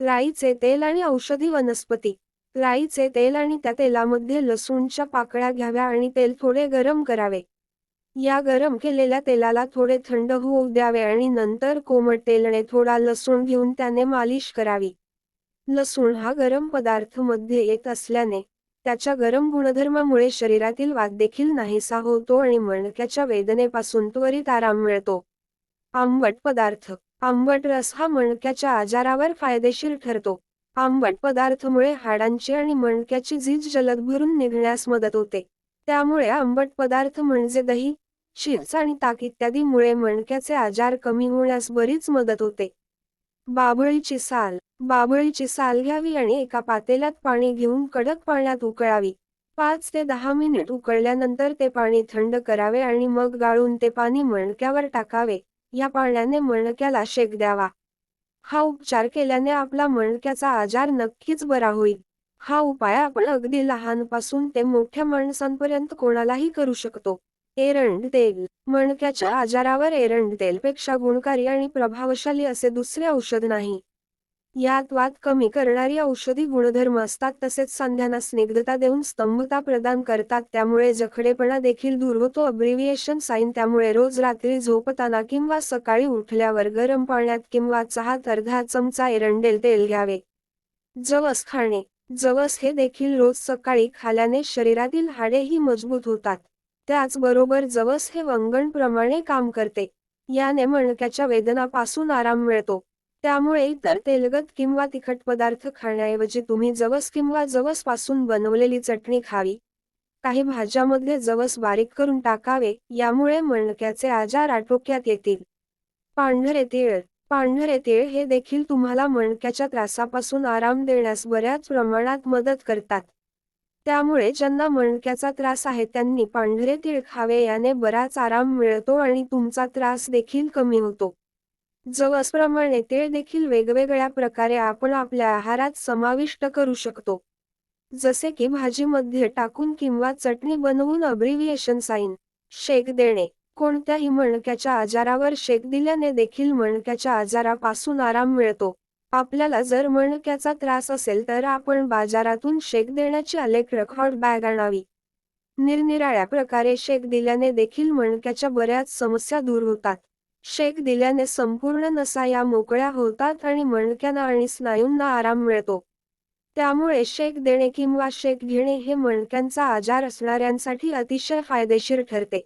राईचे तेल आणि औषधी वनस्पती. राईचे तेल आणि त्या तेलामध्ये लसूणच्या पाकळ्या घ्याव्या आणि तेल थोडे गरम करावे. या गरम केलेल्या तेलाला थोडे थंड होऊ द्यावे आणि नंतर कोमट तेलने थोडा लसूण घेऊन त्याने मालिश करावी. लसूण हा गरम पदार्थमध्ये येत असल्याने त्याच्या गरम गुणधर्मामुळे शरीरातील वाद देखील नाहीसा होतो आणि मणक्याच्या वेदनेपासून त्वरित आराम मिळतो. आंबट पदार्थ आंबट रस हा मणक्याच्या आजारावर फायदेशीर ठरतो. आंबट पदार्थमुळे हाडांची आणि मणक्याची झीज जलद भरून निघण्यास मदत होते. त्यामुळे आंबट पदार्थ म्हणजे दही चीज आणि ताक इत्यादीमुळे मणक्याचे आजार कमी होण्यास बरीच मदत होते. बाभळीची साल बाभळीची साल घ्यावी आणि एका पातेल्यात पाणी घेऊन कडक पाण्यात उकळावी. पाच ते दहा मिनिट उकळल्यानंतर ते पाणी थंड करावे आणि मग गाळून ते पाणी मणक्यावर टाकावे. या पाण्याने मणक्याला शेक द्यावा. हा उपचार केल्याने आपला मणक्याचा आजार नक्कीच बरा होईल. हा उपाय आपण अगदी लहानपासून ते मोठ्या माणसांपर्यंत कोणालाही करू शकतो. एरंड तेल. मणक्याच्या आजारावर एरंड तेलपेक्षा गुणकारी आणि प्रभावशाली असे दुसरे औषध नाही. यात वाद कमी करणारी औषधी गुणधर्म असतात तसेच सांध्यांना स्निग्धता देऊन स्तंभता प्रदान करतात. त्यामुळे जखडेपणा देखील दूर होतो. अब्रिव्हिएशन साईन त्यामुळे रोज रात्री झोपताना किंवा सकाळी उठल्यावर गरम पाण्यात किंवा चहात अर्धा चमचा एरंडेल तेल घ्यावे. जवस खाणे. जवस हे देखील रोज सकाळी खाल्याने शरीरातील हाडेही मजबूत होतात. त्याचबरोबर जवस हे वंगणप्रमाणे काम करते. याने मणक्याच्या वेदनापासून आराम मिळतो. त्यामुळे इतर तेलगत किंवा तिखट पदार्थ खाण्याऐवजी तुम्ही जवस किंवा जवसपासून बनवलेली चटणी खावी. काही भाज्यामध्ये जवस बारीक करून टाकावे यामुळे मणक्याचे आजार आटोक्यात येतील. पांढरे तीळ पांढरे तीळ हे देखील तुम्हाला मणक्याच्या त्रासापासून आराम देण्यास बऱ्याच प्रमाणात मदत करतात. त्यामुळे ज्यांना मणक्याचा त्रास आहे त्यांनी पांढरे तीळ खावे याने बराच आराम मिळतो आणि तुमचा त्रास देखील कमी होतो. जवसप्रमाणे तेळ देखील वेगवेगळ्या प्रकारे आपण आपल्या आहारात समाविष्ट करू शकतो. जसे की भाजीमध्ये टाकून किंवा चटणी बनवून अब्रिव्हिएशन साईन शेक देणे. कोणत्याही मणक्याच्या आजारावर शेक दिल्याने देखील मणक्याच्या आजारापासून आराम मिळतो. आपल्याला जर मणक्याचा त्रास असेल तर आपण बाजारातून शेक देण्याची अलेख हॉट बॅग आणावी. निरनिराळ्या प्रकारे शेक दिल्याने देखील मणक्याच्या बऱ्याच समस्या दूर होतात. शेक दिल्याने संपूर्ण नसा या मोकळ्या होतात आणि मणक्यांना आणि स्नायूंना आराम मिळतो. त्यामुळे शेक देणे किंवा शेक घेणे हे मणक्यांचा आजार असणाऱ्यांसाठी अतिशय फायदेशीर ठरते.